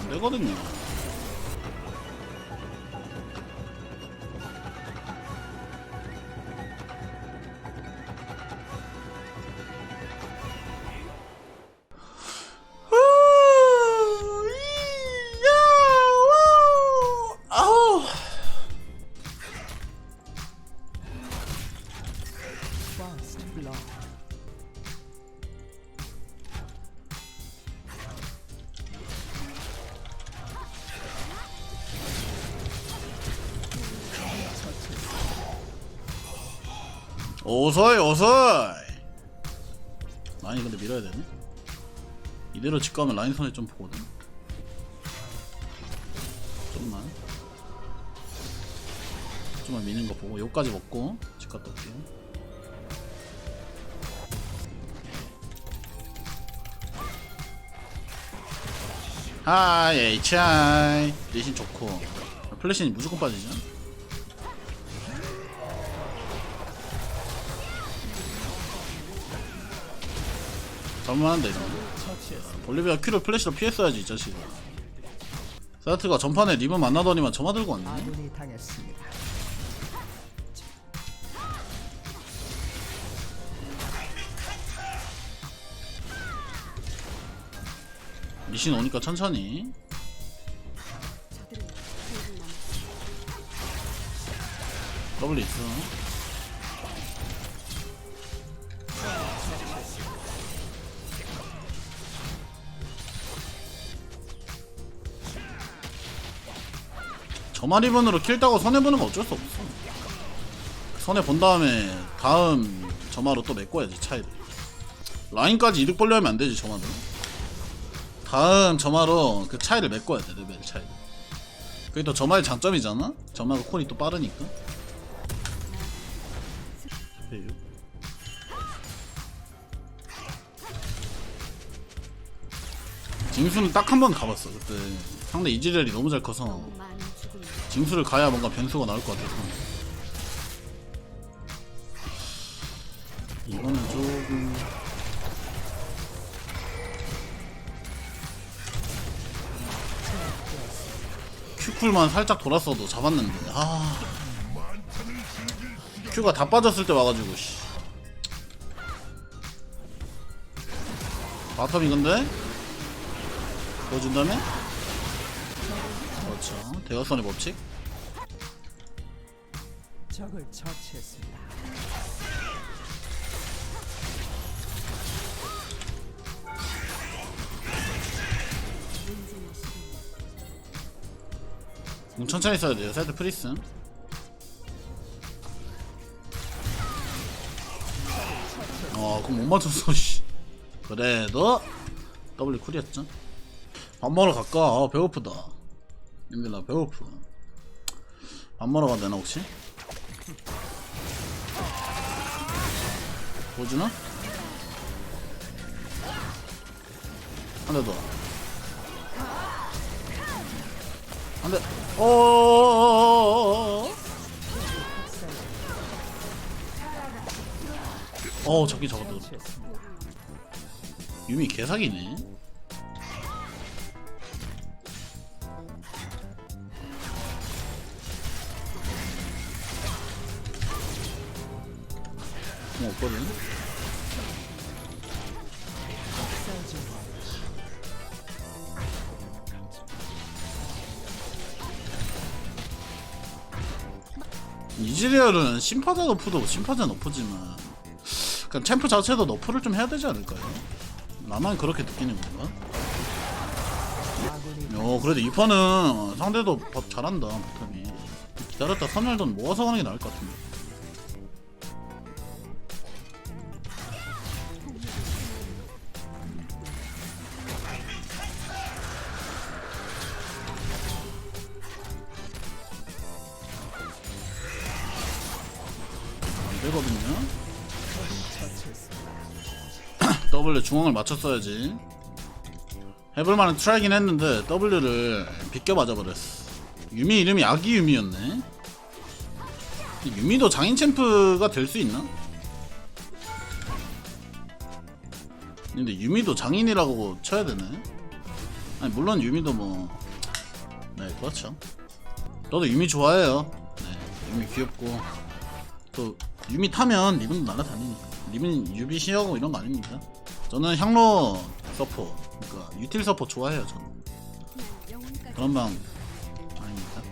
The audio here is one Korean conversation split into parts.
안 되거든요. 아우. 오서이 오서이. 많이 근데 밀어야 되네. 이대로 집 가면 라인 손에 좀 보거든. 좀만. 좀만 미는 거 보고 요까지 먹고 집 갔다 올게요. 하이 HI 리신 좋고. 플래시는 무조건 빠지죠 잘만한데 이거. 볼리비아 큐를 플래시로 피했어야지 이 자식 사이트가 전판에 리븐 만나더니만 점화 들고 왔네. 리신 오니까 천천히. 더블 있어 저만 리븐으로 킬 따고 손해보는 건 어쩔 수 없어. 손해본 다음에 다음 점화로 또 메꿔야지 차이를. 라인까지 이득 벌려 하면 안 되지 점화는 다음 점화로 그 차이를 메꿔야 돼 레벨 차이. 그게 또 점화의 장점이잖아? 점화가 콘이 또 빠르니까. 징수는 딱 한 번 가봤어 그때. 상대 이지렐이 너무 잘 커서 징수를 가야 뭔가 변수가 나올 것 같아서. 이거는 조금. 큐쿨만 살짝 돌았어도 잡았는데. 아. 큐가 다 빠졌을 때 와가지고 씨. 바텀이 근데? 보여준 다음에 그렇죠. 대각선의 법칙. 적을 처치했습니다. 음, 천천히 써야 돼요. 사이드 프리스. 어 그럼 못 맞췄어 씨. 그래도 W 쿨이었죠. 밥 먹으러 갈까? 아 배고프다 나 배고프 밥 먹으러 가야 되나 혹시? 보여주나? 한대 더. 안 돼. 어어어어어어. 어, 저기 저것도. 처치했습니다. 유미 개사기네. 없거든. 이즈리얼은 심파자 너프도 심파자 너프지만 그냥 챔프 자체도 너프를 좀 해야 되지 않을까요? 나만 그렇게 느끼는 건가? 어 그래도 이 판은 상대도 법 잘한다 바텀이 기다렸다 선열돈 모아서 가는 게 나을 것 같은데 되거든요. W 중앙을 맞췄어야지 해볼만한 트라이긴 했는데 W를 비껴 맞아버렸어 유미 이름이 아기 유미였네 유미도 장인 챔프가 될 수 있나? 근데 유미도 장인이라고 쳐야 되네. 아니 물론 유미도 뭐, 네 그렇죠. 저도 유미 좋아해요. 네, 유미 귀엽고 또 유미 타면 리븐도 날아다니니까. 리븐 유비 시하고 이런 거 아닙니까? 저는 향로 서포, 그러니까 유틸 서포 좋아해요. 저는 그런 방 아닙니까?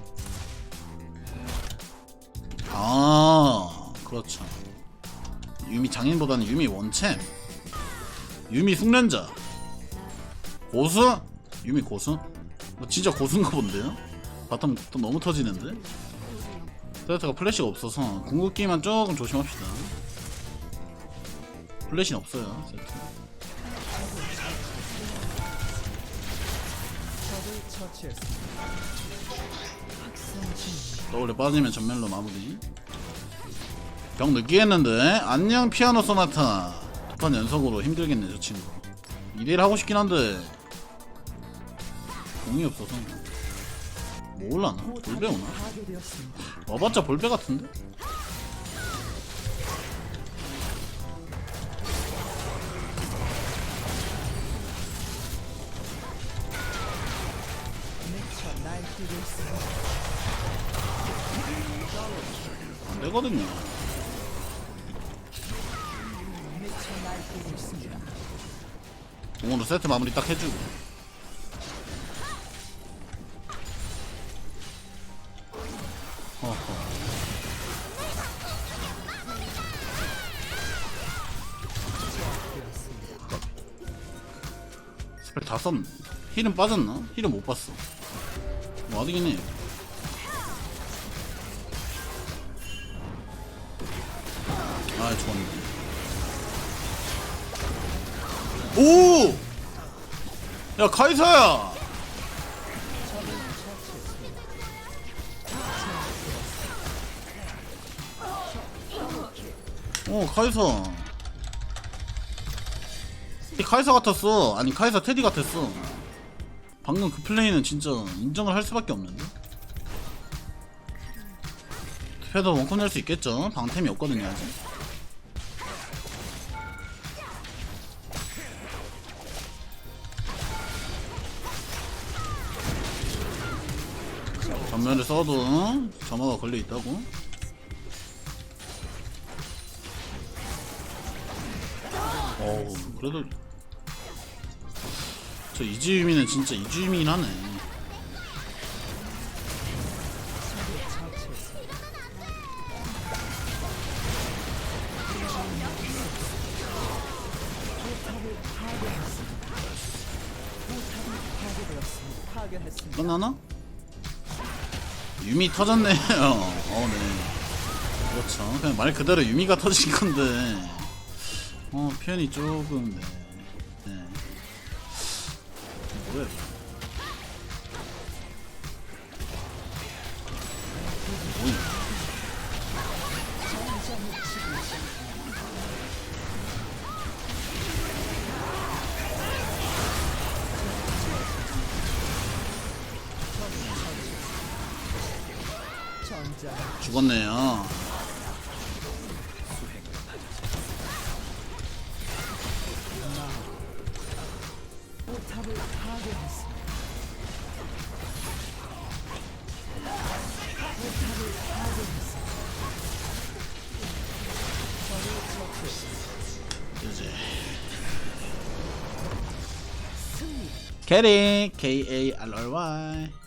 아 그렇죠. 유미 장인보다는 유미 원챔. 유미 숙련자 고수? 유미 고수? 뭐 진짜 고수인가 본데요? 바텀 또 너무 터지는데? 세트가 플래시가 없어서 궁극기만 조금 조심합시다. 플래시는 없어요 세트. 떠올려 빠지면 전멸로 마무리. 병 늦게 했는데 안녕 피아노 소나타. 두 판 연속으로 힘들겠네 저 친구. 2대1 하고 싶긴 한데 공이 없어서 뭐 올라나? 볼배 오나? 와봤자 볼배 같은데? 안 되거든요. 공으로 세트 마무리 딱 해주고 스펠 다 썼네 힐은 빠졌나? 힐은 못 봤어 뭐 어디긴 해 아, 죽었네. 오! 야, 카이사야! 카이사. 이 카이사 같았어. 아니, 카이사 테디 같았어. 방금 그 플레이는 진짜 인정을 할 수밖에 없는데? 패더 원컵 낼 수 있겠죠? 방템이 없거든요, 아직. 전면을 써도 점화가 걸려 있다고? 어우 그래도 저 이지유미는 진짜 이지유미긴 하네. 끝나나? 유미 터졌네요 어네 그렇죠 그냥 말 그대로 유미가 터진 건데 어 표현이 조금 네, 네. 뭐야 이거. 죽었네요 Katie, K A L R Y.